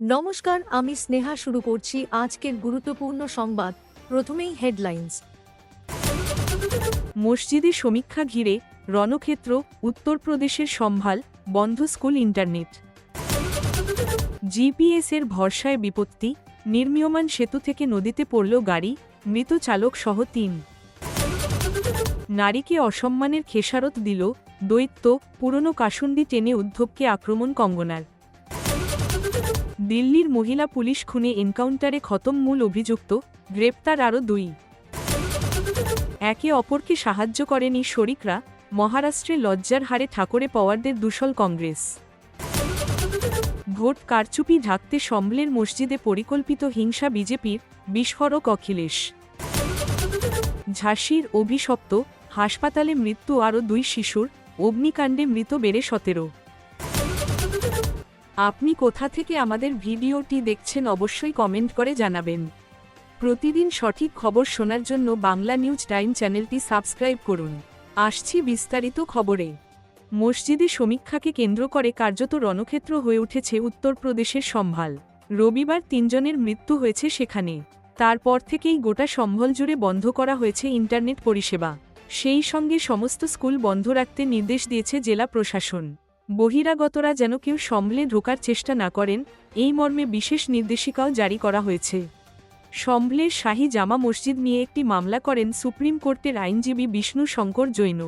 নমস্কার, আমি স্নেহা শুরু করছি আজকের গুরুত্বপূর্ণ সংবাদ, প্রথমেই হেডলাইন্স। মসজিদে সমীক্ষা ঘিরে রণক্ষেত্র, উত্তরপ্রদেশের সম্ভাল, বন্ধ স্কুল ইন্টারনেট। জিপিএসের ভরসায় বিপত্তি, নির্মীয়মান সেতু থেকে নদীতে পড়ল গাড়ি, মৃত চালক সহ তিন। নারীকে অসম্মানের খেসারত দিল দৈত্য, পুরনো কাসুন্দি টেনে উদ্ধবকে আক্রমণ কঙ্গনার। দিল্লির মহিলা পুলিশ খুনে এনকাউন্টারে খতম মূল অভিযুক্ত, গ্রেপ্তার আরও দুই। একে অপরকে সাহায্য করেনি শরিকরা মহারাষ্ট্রে লজ্জার হারে ঠাকুরে পাওয়ারদের দুশল কংগ্রেস। ভোট কারচুপি ঢাকতে সম্বলের মসজিদে পরিকল্পিত হিংসা বিজেপির, বিস্ফোরক অখিলেশ। ঝাঁসির অভিশপ্ত, হাসপাতালে মৃত্যু আরও দুই শিশুর, অগ্নিকাণ্ডে মৃত বেড়ে সতেরো। আপনি কোথা থেকে আমাদের ভিডিওটি দেখছেন অবশ্যই কমেন্ট করে জানাবেন। প্রতিদিন সঠিক খবর শোনার জন্য বাংলা নিউজ টাইম চ্যানেলটি সাবস্ক্রাইব করুন। আসছি বিস্তারিত খবরে। মসজিদে সমীক্ষাকে কেন্দ্র করে কার্যত রণক্ষেত্র হয়ে উঠেছে উত্তরপ্রদেশের সম্ভাল। রবিবার তিনজনের মৃত্যু হয়েছে সেখানে। তারপর থেকেই গোটা সম্ভল জুড়ে বন্ধ করা হয়েছে ইন্টারনেট পরিষেবা। সেই সঙ্গে সমস্ত স্কুল বন্ধ রাখতে নির্দেশ দিয়েছে জেলা প্রশাসন। বহিরাগতরা যেন কেউ সম্ভলে ঢোকার চেষ্টা না করেন, এই মর্মে বিশেষ নির্দেশিকাও জারি করা হয়েছে। সম্ভলের শাহী জামা মসজিদ নিয়ে একটি মামলা করেন সুপ্রিম কোর্টের আইনজীবী বিষ্ণু শঙ্কর জৈন।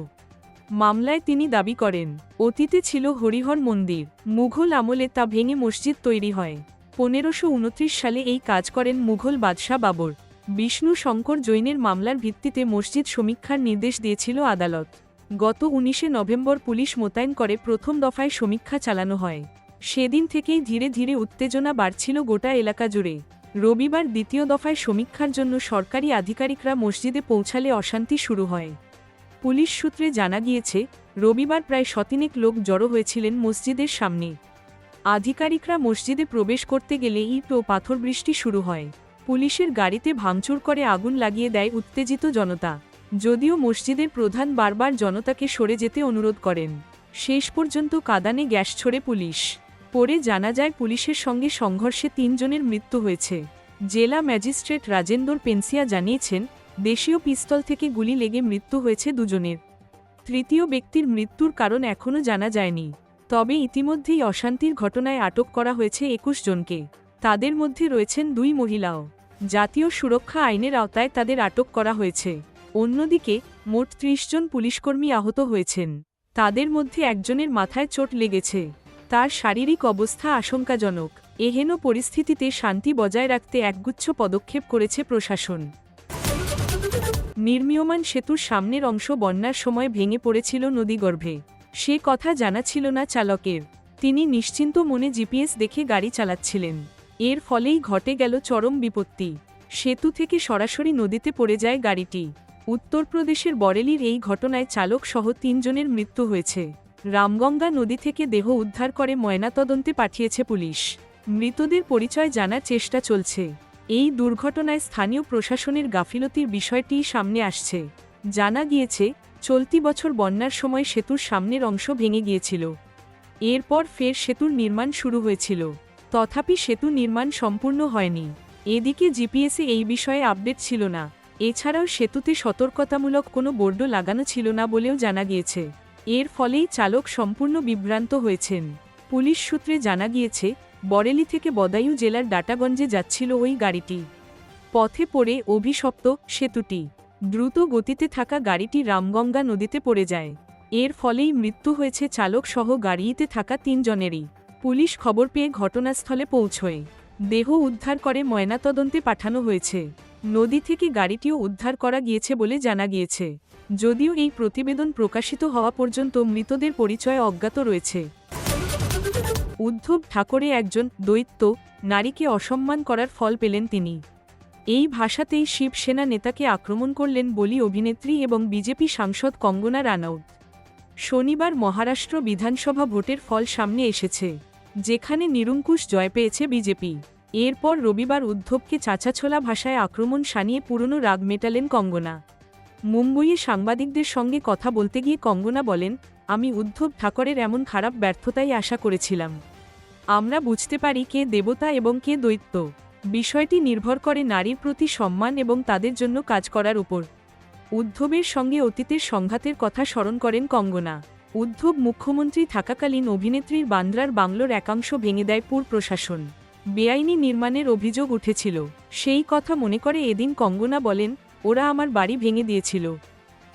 মামলায় তিনি দাবি করেন, অতীতে ছিল হরিহর মন্দির, মুঘল আমলে তা ভেঙে মসজিদ তৈরি হয়। পনেরোশো সালে এই কাজ করেন মুঘল বাদশাহ বাবর। বিষ্ণু শঙ্কর জৈনের মামলার ভিত্তিতে মসজিদ সমীক্ষার নির্দেশ দিয়েছিল আদালত। গত উনিশে নভেম্বর পুলিশ মোতায়েন করে প্রথম দফায় সমীক্ষা চালানো হয়। সেদিন থেকেই ধীরে ধীরে উত্তেজনা বাড়ছিল গোটা এলাকা জুড়ে। রবিবার দ্বিতীয় দফায় সমীক্ষার জন্য সরকারি আধিকারিকরা মসজিদে পৌঁছালে অশান্তি শুরু হয়। পুলিশ সূত্রে জানা গিয়েছে, রবিবার প্রায় শতিনেক লোক জড়ো হয়েছিলেন মসজিদের সামনে। আধিকারিকরা মসজিদে প্রবেশ করতে গেলে ইট ও পাথর বৃষ্টি শুরু হয়। পুলিশের গাড়িতে ভাঙচুর করে আগুন লাগিয়ে দেয় উত্তেজিত জনতা। যদিও মসজিদের প্রধান বারবার জনতাকে সরে যেতে অনুরোধ করেন। শেষ পর্যন্ত কাদানে গ্যাস ছড়ে পুলিশ। পরে জানা যায় পুলিশের সঙ্গে সংঘর্ষে তিনজনের মৃত্যু হয়েছে। জেলা ম্যাজিস্ট্রেট রাজেন্দর পেন্সিয়া জানিয়েছেন, দেশীয় পিস্তল থেকে গুলি লেগে মৃত্যু হয়েছে দুজনের। তৃতীয় ব্যক্তির মৃত্যুর কারণ এখনও জানা যায়নি। তবে ইতিমধ্যেই অশান্তির ঘটনায় আটক করা হয়েছে একুশ জনকে। তাদের মধ্যে রয়েছেন দুই মহিলাও। জাতীয় সুরক্ষা আইনের আওতায় তাদের আটক করা হয়েছে। অন্যদিকে, মোট ত্রিশ জন পুলিশকর্মী আহত হয়েছেন। তাদের মধ্যে একজনের মাথায় চোট লেগেছে। তার শারীরিক অবস্থা আশঙ্কাজনক। এহেন পরিস্থিতিতে শান্তি বজায় রাখতে একগুচ্ছ পদক্ষেপ করেছে প্রশাসন। নির্মীয়মান সেতুর সামনের অংশ বন্যার সময় ভেঙে পড়েছিল নদীগর্ভে। সে কথা জানা ছিল না চালকের। তিনি নিশ্চিন্ত মনে জিপিএস দেখে গাড়ি চালাচ্ছিলেন। এর ফলেই ঘটে গেল চরম বিপত্তি। সেতু থেকে সরাসরি নদীতে পড়ে যায় গাড়িটি। উত্তরপ্রদেশের বরেলির এই ঘটনায় চালক সহ তিনজনের মৃত্যু হয়েছে। রামগঙ্গা নদী থেকে দেহ উদ্ধার করে ময়নাতদন্তে পাঠিয়েছে পুলিশ। মৃতদের পরিচয় জানার চেষ্টা চলছে। এই দুর্ঘটনায় স্থানীয় প্রশাসনের গাফিলতির বিষয়টিই সামনে আসছে। জানা গিয়েছে, চলতি বছর বন্যার সময় সেতুর সামনের অংশ ভেঙে গিয়েছিল। এরপর ফের সেতুর নির্মাণ শুরু হয়েছিল। তথাপি সেতু নির্মাণ সম্পূর্ণ হয়নি। এদিকে জিপিএসে এই বিষয়ে আপডেট ছিল না। এছাড়াও সেতুতে সতর্কতামূলক কোনো বোর্ডও লাগানো ছিল না বলেও জানা গিয়েছে। এর ফলেই চালক সম্পূর্ণ বিভ্রান্ত হয়েছেন। পুলিশ সূত্রে জানা গিয়েছে, বরেলি থেকে বদায়ু জেলার ডাটাগঞ্জে যাচ্ছিল ওই গাড়িটি। পথে পড়ে অভিশপ্ত সেতুটি। দ্রুত গতিতে থাকা গাড়িটি রামগঙ্গা নদীতে পড়ে যায়। এর ফলেই মৃত্যু হয়েছে চালক সহ গাড়িতে থাকা তিনজনেরই। পুলিশ খবর পেয়ে ঘটনাস্থলে পৌঁছয়। দেহ উদ্ধার করে ময়নাতদন্তে পাঠানো হয়েছে। নদী থেকে গাড়িটিও উদ্ধার করা গিয়েছে বলে জানা গিয়েছে। যদিও এই প্রতিবেদন প্রকাশিত হওয়া পর্যন্ত মৃতদের পরিচয় অজ্ঞাত রয়েছে। উদ্ধব ঠাকরে একজন দৈত্য নারীকে অসম্মান করার ফল পেলেন তিনি। এই ভাষাতেই শিবসেনা নেতাকে আক্রমণ করলেন বলি অভিনেত্রী এবং বিজেপি সাংসদ কঙ্গনা রানাউত। শনিবার মহারাষ্ট্র বিধানসভা ভোটের ফল সামনে এসেছে, যেখানে নিরঙ্কুশ জয় পেয়েছে বিজেপি। এরপর রবিবার উদ্ধবকে চাচাছোলা ভাষায় আক্রমণ সানিয়ে পুরনো রাগ মেটালেন কঙ্গনা। মুম্বইয়ে সাংবাদিকদের সঙ্গে কথা বলতে গিয়ে কঙ্গনা বলেন, আমি উদ্ধব ঠাকরের এমন খারাপ ব্যর্থতাই আশা করেছিলাম। আমরা বুঝতে পারি কে দেবতা এবং কে দৈত্য। বিষয়টি নির্ভর করে নারীর প্রতি সম্মান এবং তাদের জন্য কাজ করার উপর। উদ্ধবের সঙ্গে অতীতের সংঘাতের কথা স্মরণ করেন কঙ্গনা। উদ্ধব মুখ্যমন্ত্রী থাকাকালীন অভিনেত্রীর বান্দ্রার বাংলোর একাংশ ভেঙে দেয় পুর প্রশাসন। বেআইনি নির্মাণের অভিযোগ উঠেছিল। সেই কথা মনে করে এদিন কঙ্গনা বলেন, ওরা আমার বাড়ি ভেঙে দিয়েছিল।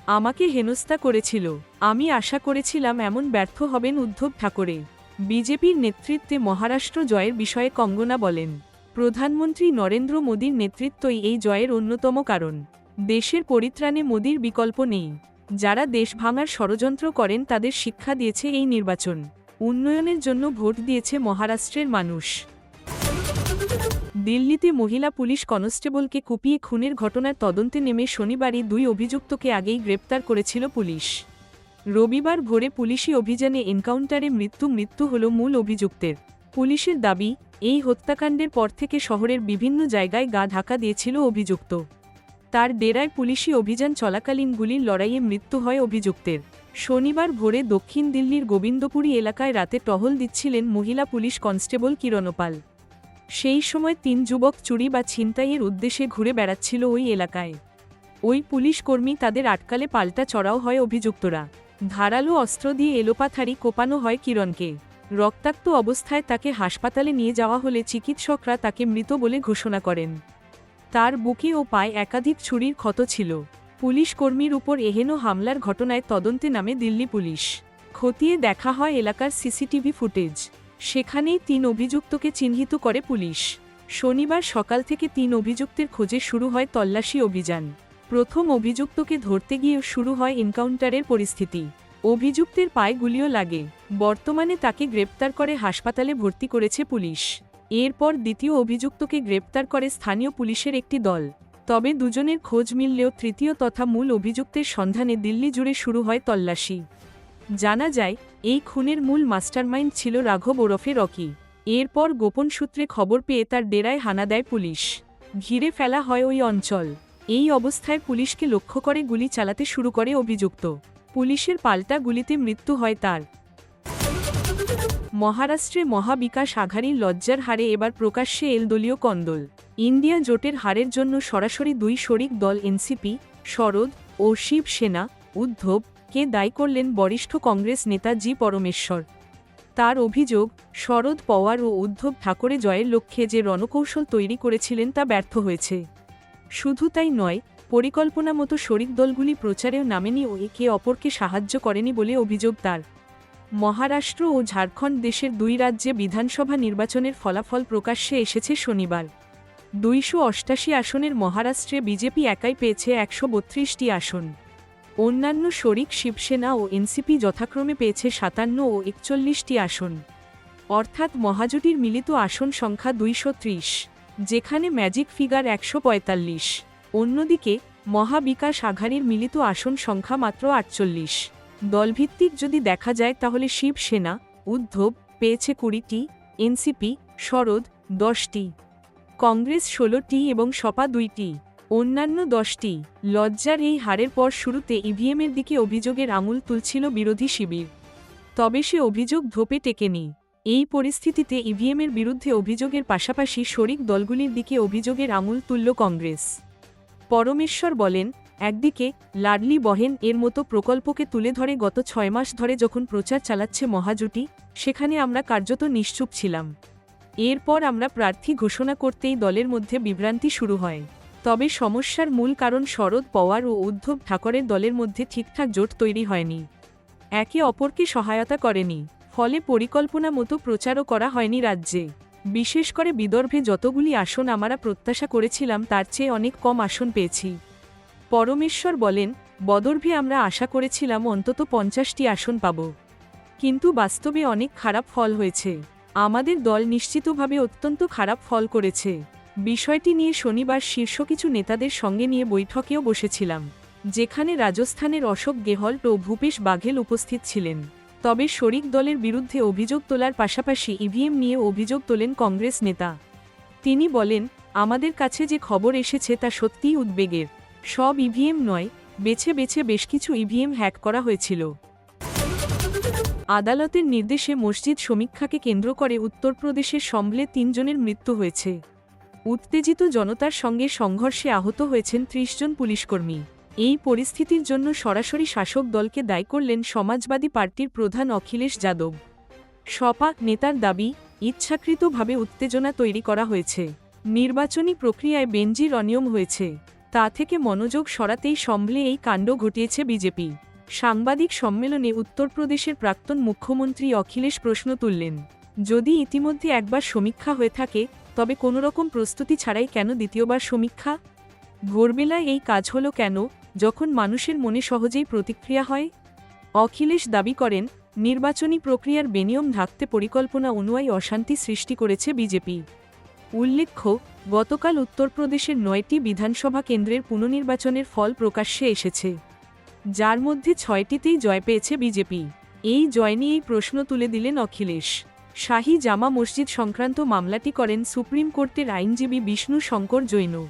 আমাকে হেনস্থা করেছিল। আমি আশা করেছিলাম এমন ব্যর্থ হবেন উদ্ধব ঠাকরে। বিজেপির নেতৃত্বে মহারাষ্ট্র জয়ের বিষয়ে কঙ্গনা বলেন, প্রধানমন্ত্রী নরেন্দ্র মোদীর নেতৃত্বই এই জয়ের অন্যতম কারণ। দেশের পরিত্রাণে মোদীর বিকল্প নেই। যারা দেশ ভাঙার ষড়যন্ত্র করেন তাদের শিক্ষা দিয়েছে এই নির্বাচন। উন্নয়নের জন্য ভোট দিয়েছে মহারাষ্ট্রের মানুষ। দিল্লিতে মহিলা পুলিশ কনস্টেবলকে কুপিয়ে খুনের ঘটনার তদন্তে নেমে শনিবারই দুই অভিযুক্তকে আগেই গ্রেপ্তার করেছিল পুলিশ। রবিবার ভোরে পুলিশি অভিযানে এনকাউন্টারে মৃত্যু মৃত্যু হল মূল অভিযুক্তের। পুলিশের দাবি, এই হত্যাকাণ্ডের পর থেকে শহরের বিভিন্ন জায়গায় গা ঢাকা দিয়েছিল অভিযুক্ত। তার ডেরায় পুলিশি অভিযান চলাকালীন গুলির লড়াইয়ে মৃত্যু হয় অভিযুক্তের। শনিবার ভোরে দক্ষিণ দিল্লির গোবিন্দপুরী এলাকায় রাতে টহল দিচ্ছিলেন মহিলা পুলিশ কনস্টেবল কিরণপাল সেই সময় তিন যুবক চুরি বা ছিনতাইয়ের উদ্দেশ্যে ঘুরে বেড়াচ্ছিল ওই এলাকায়। ওই পুলিশ কর্মী তাদের আটকালে পাল্টা চড়াও হয় অভিযুক্তরা। ধারালো অস্ত্র দিয়ে এলোপাথারি কোপানো হয় কিরণকে। রক্তাক্ত অবস্থায় তাকে হাসপাতালে নিয়ে যাওয়া হলে চিকিৎসকরা তাকে মৃত বলে ঘোষণা করেন। তার বুকে ও পায়ে একাধিক ছুরির ক্ষত ছিল। পুলিশ কর্মীর উপর এহেন হামলার ঘটনায় তদন্তে নামে দিল্লি পুলিশ। খতিয়ে দেখা হয় এলাকার সিসিটিভি ফুটেজ। সেখানেই তিন অভিযুক্তকে চিহ্নিত করে পুলিশ। শনিবার সকাল থেকে তিন অভিযুক্তের খোঁজে শুরু হয় তল্লাশি অভিযান। প্রথম অভিযুক্তকে ধরতে গিয়ে শুরু হয় এনকাউন্টারের পরিস্থিতি। অভিযুক্তের পায়ে গুলিও লাগে। বর্তমানে তাকে গ্রেপ্তার করে হাসপাতালে ভর্তি করেছে পুলিশ। এরপর দ্বিতীয় অভিযুক্তকে গ্রেপ্তার করে স্থানীয় পুলিশের একটি দল। তবে দুজনের খোঁজ মিললেও তৃতীয় তথা মূল অভিযুক্তের সন্ধানে দিল্লি জুড়ে শুরু হয় তল্লাশি। জানা যায় এই খুনের মূল মাস্টারমাইন্ড ছিল রাঘব ওরফে রকি। এরপর গোপন সূত্রে খবর পেয়ে তার ডেরায় হানা দেয় পুলিশ। ঘিরে ফেলা হয় ওই অঞ্চল। এই অবস্থায় পুলিশকে লক্ষ্য করে গুলি চালাতে শুরু করে অভিযুক্ত। পুলিশের পাল্টা গুলিতে মৃত্যু হয় তার। মহারাষ্ট্রে মহাবিকাশ আঘাড়ির লজ্জার হারে এবার প্রকাশ্যে এল দলীয় কন্দল। ইন্ডিয়া জোটের হারের জন্য সরাসরি দুই শরিক দল এনসিপি, শরদ ও শিবসেনা, উদ্ধব কে দায়ী করলেন বরিষ্ঠ কংগ্রেস নেতা জি পরমেশ্বর? তার অভিযোগ, শরদ পওয়ার ও উদ্ধব ঠাকরে জয়ের লক্ষ্যে যে রণকৌশল তৈরি করেছিলেন তা ব্যর্থ হয়েছে। শুধু তাই নয় পরিকল্পনা মতো শরিক দলগুলি প্রচারেও নামেনি ও একে অপরকে সাহায্য করেনি বলে অভিযোগ তার। মহারাষ্ট্র ও ঝাড়খণ্ড দেশের দুই রাজ্যে বিধানসভা নির্বাচনের ফলাফল প্রকাশ্যে এসেছে শনিবার। দুইশো অষ্টাশি আসনের মহারাষ্ট্রে বিজেপি একাই পেয়েছে একশো বত্রিশটি আসন। অন্যান্য শরিক শিবসেনা ও এনসিপি যথাক্রমে পেয়েছে সাতান্ন ও একচল্লিশটি আসন। অর্থাৎ মহাজোটির মিলিত আসন সংখ্যা দুইশো ত্রিশ, যেখানে ম্যাজিক ফিগার একশো পঁয়তাল্লিশ। অন্যদিকে, মহাবিকাশ আঘাড়ির মিলিত আসন সংখ্যা মাত্র আটচল্লিশ। দলভিত্তিক যদি দেখা যায় তাহলে শিবসেনা, উদ্ধব, পেয়েছে কুড়িটি, এনসিপি, শরদ দশটি। কংগ্রেস ষোলোটি এবং সপা দুইটি। অন্যান্য দশটি লজ্জার এই হারের পর শুরুতে ইভিএমের দিকে অভিযোগের আঙুল তুলছিল বিরোধী শিবির। তবে সে অভিযোগ ধোপে টেকেনি। এই পরিস্থিতিতে ইভিএমের বিরুদ্ধে অভিযোগের পাশাপাশি শরিক দলগুলির দিকে অভিযোগের আঙুল তুলল কংগ্রেস। পরমেশ্বর বলেন, একদিকে লাডলি বহেন এর মতো প্রকল্পকে তুলে ধরে গত ছয় মাস ধরে যখন প্রচার চালাচ্ছে মহাজুটি সেখানে আমরা কার্যত নিশ্চুপ ছিলাম। এরপর আমরা প্রার্থী ঘোষণা করতেই দলের মধ্যে বিভ্রান্তি শুরু হয়। তবে সমস্যার মূল কারণ শরদ পওয়ার ও উদ্ধব ঠাকরের দলের মধ্যে ঠিকঠাক জোট তৈরি হয়নি। একে অপরকে সহায়তা করেনি, ফলে পরিকল্পনা মতো প্রচারও করা হয়নি রাজ্যে। বিশেষ করে বিদর্ভে যতগুলি আসন আমরা প্রত্যাশা করেছিলাম, তার চেয়ে অনেক কম আসন পেয়েছি। পরমেশ্বর বলেন, বদর্ভে আমরা আশা করেছিলাম অন্তত পঞ্চাশটি আসন পাব। কিন্তু বাস্তবে অনেক খারাপ ফল হয়েছে। আমাদের দল নিশ্চিতভাবে অত্যন্ত খারাপ ফল করেছে। বিষয়টি নিয়ে শনিবার শীর্ষ কিছু নেতাদের সঙ্গে নিয়ে বৈঠকেও বসেছিলাম, যেখানে রাজস্থানের অশোক গেহল্ট ও ভূপেশ বাঘেল উপস্থিত ছিলেন। তবে শরিক দলের বিরুদ্ধে অভিযোগ তোলার পাশাপাশি ইভিএম নিয়ে অভিযোগ তোলেন কংগ্রেস নেতা। তিনি বলেন, আমাদের কাছে যে খবর এসেছে তা সত্যিই উদ্বেগের। সব ইভিএম নয়, বেছে বেছে বেশ কিছু ইভিএম হ্যাক করা হয়েছিল। আদালতের নির্দেশে মসজিদ সমীক্ষাকে কেন্দ্র করে উত্তরপ্রদেশের সম্বলে তিনজনের মৃত্যু হয়েছে। উত্তেজিত জনতার সঙ্গে সংঘর্ষে আহত হয়েছেন ত্রিশ জন পুলিশকর্মী। এই পরিস্থিতির জন্য সরাসরি শাসক দলকে দায়ী করলেন সমাজবাদী পার্টির প্রধান অখিলেশ যাদব। সপা নেতার দাবি, ইচ্ছাকৃতভাবে উত্তেজনা তৈরি করা হয়েছে। নির্বাচনী প্রক্রিয়ায় বেঞ্জির অনিয়ম হয়েছে। তা থেকে মনোযোগ সরাতেই সম্ভলে এই কাণ্ড ঘটিয়েছে বিজেপি। সাংবাদিক সম্মেলনে উত্তরপ্রদেশের প্রাক্তন মুখ্যমন্ত্রী অখিলেশ প্রশ্ন তুললেন, যদি ইতিমধ্যে একবার সমীক্ষা হয়ে থাকে তবে কোনোরকম প্রস্তুতি ছাড়াই কেন দ্বিতীয়বার সমীক্ষা? ভোরবেলায় এই কাজ হলো কেন, যখন মানুষের মনে সহজেই প্রতিক্রিয়া হয়? অখিলেশ দাবি করেন, নির্বাচনী প্রক্রিয়ার বেনিয়ম ঢাকতে পরিকল্পনা অনুযায়ী অশান্তি সৃষ্টি করেছে বিজেপি। উল্লেখ্য, গতকাল উত্তরপ্রদেশের নয়টি বিধানসভা কেন্দ্রের পুনর্নির্বাচনের ফল প্রকাশ্যে এসেছে। যার মধ্যে ছয়টিতেই জয় পেয়েছে বিজেপি। এই জয় নিয়েই প্রশ্ন তুলে দিলেন অখিলেশ। শাহী জামা মসজিদ সংক্রান্ত মামলাটি করেন সুপ্রিম কোর্টের আইনজীবী বিষ্ণু শঙ্কর জৈন।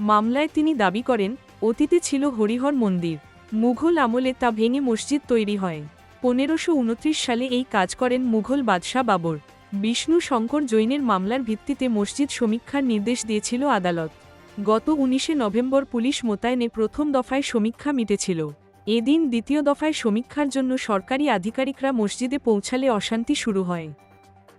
মামলায় তিনি দাবি করেন, অতীতে ছিল হরিহর মন্দির। মুঘল আমলে তা ভেঙে মসজিদ তৈরি হয়। পনেরোশো সালে এই কাজ করেন মুঘল বাদশাহ বাবর। বিষ্ণু শঙ্কর জৈনের মামলার ভিত্তিতে মসজিদ সমীক্ষার নির্দেশ দিয়েছিল আদালত। গত উনিশে নভেম্বর পুলিশ মোতায়েনে প্রথম দফায় সমীক্ষা মিটেছিল। এদিন দ্বিতীয় দফায় সমীক্ষার জন্য সরকারি আধিকারিকরা মসজিদে পৌঁছালে অশান্তি শুরু হয়।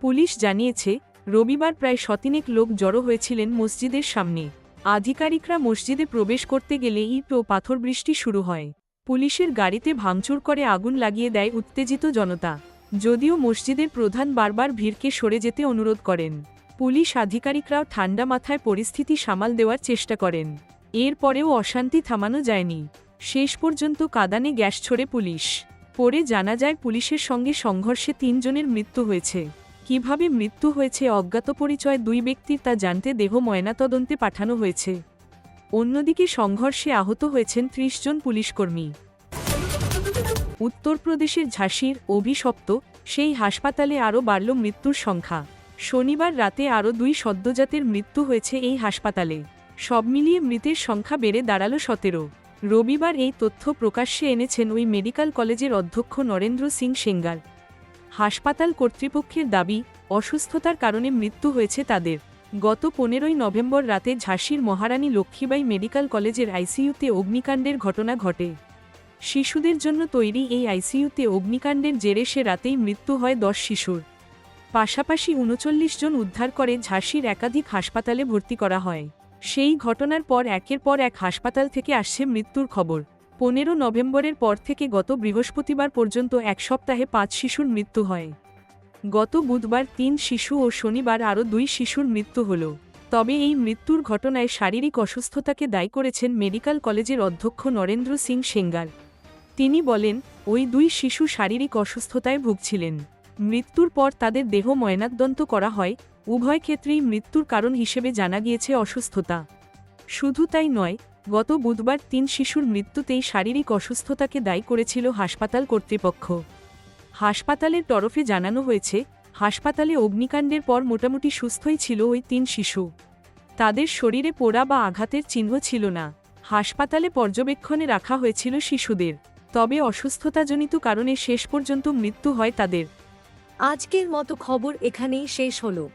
পুলিশ জানিয়েছে, রবিবার প্রায় শতিনেক লোক জড়ো হয়েছিলেন মসজিদের সামনে। আধিকারিকরা মসজিদে প্রবেশ করতে গেলে ইট ও পাথর বৃষ্টি শুরু হয়। পুলিশের গাড়িতে ভাঙচুর করে আগুন লাগিয়ে দেয় উত্তেজিত জনতা। যদিও মসজিদের প্রধান বারবার ভিড়কে সরে যেতে অনুরোধ করেন। পুলিশ আধিকারিকরাও ঠান্ডা মাথায় পরিস্থিতি সামাল দেওয়ার চেষ্টা করেন। এরপরেও অশান্তি থামানো যায়নি। শেষ পর্যন্ত কাদানে গ্যাস ছড়ে পুলিশ। পরে জানা যায় পুলিশের সঙ্গে সংঘর্ষে তিনজনের মৃত্যু হয়েছে। কীভাবে মৃত্যু হয়েছে অজ্ঞাত পরিচয় দুই ব্যক্তির তা জানতে দেহ ময়নাতদন্তে পাঠানো হয়েছে। অন্যদিকে সংঘর্ষে আহত হয়েছেন ত্রিশ জন পুলিশকর্মী। উত্তরপ্রদেশের ঝাঁসির অভিশপ্ত সেই হাসপাতালে আরও বাড়ল মৃত্যুর সংখ্যা। শনিবার রাতে আরও দুই সদ্যজাতের মৃত্যু হয়েছে এই হাসপাতালে। সব মিলিয়ে মৃতের সংখ্যা বেড়ে দাঁড়াল সতেরো। রবিবার এই তথ্য প্রকাশ্যে এনেছেন ওই মেডিকেল কলেজের অধ্যক্ষ নরেন্দ্র সিং সেঙ্গার। হাসপাতাল কর্তৃপক্ষের দাবি, অসুস্থতার কারণে মৃত্যু হয়েছে তাদের। গত পনেরোই নভেম্বর রাতে ঝাঁসির মহারানী লক্ষ্মীবাই মেডিকেল কলেজের আইসিইউতে অগ্নিকাণ্ডের ঘটনা ঘটে। শিশুদের জন্য তৈরি এই আইসিইউতে অগ্নিকাণ্ডের জেরে সে রাতেই মৃত্যু হয় দশ শিশুর। পাশাপাশি উনচল্লিশ জন উদ্ধার করে ঝাঁসির একাধিক হাসপাতালে ভর্তি করা হয়। সেই ঘটনার পর একের পর এক হাসপাতাল থেকে আসছে মৃত্যুর খবর। পনেরো নভেম্বরের পর থেকে গত বৃহস্পতিবার পর্যন্ত এক সপ্তাহে পাঁচ শিশুর মৃত্যু হয়। গত বুধবার তিন শিশু ও শনিবার আরও দুই শিশুর মৃত্যু হল। তবে এই মৃত্যুর ঘটনায় শারীরিক অসুস্থতাকে দায়ী করেছেন মেডিকেল কলেজের অধ্যক্ষ নরেন্দ্র সিং সেঙ্গার। তিনি বলেন, ওই দুই শিশু শারীরিক অসুস্থতায় ভুগছিলেন। মৃত্যুর পর তাদের দেহ ময়নাতদন্ত করা হয়। উভয় ক্ষেত্রেই মৃত্যুর কারণ হিসেবে জানা গিয়েছে অসুস্থতা। শুধু তাই নয়, গত বুধবার তিন শিশুর মৃত্যুতেই শারীরিক অসুস্থতাকে দায়ী করেছিল হাসপাতাল কর্তৃপক্ষ। হাসপাতালের তরফে জানানো হয়েছে, হাসপাতালে অগ্নিকাণ্ডের পর মোটামুটি সুস্থই ছিল ওই তিন শিশু। তাদের শরীরে পোড়া বা আঘাতের চিহ্ন ছিল না। হাসপাতালে পর্যবেক্ষণে রাখা হয়েছিল শিশুদের। তবে অসুস্থতাজনিত কারণে শেষ পর্যন্ত মৃত্যু হয় তাদের। আজকের মতো খবর এখানেই শেষ হলো।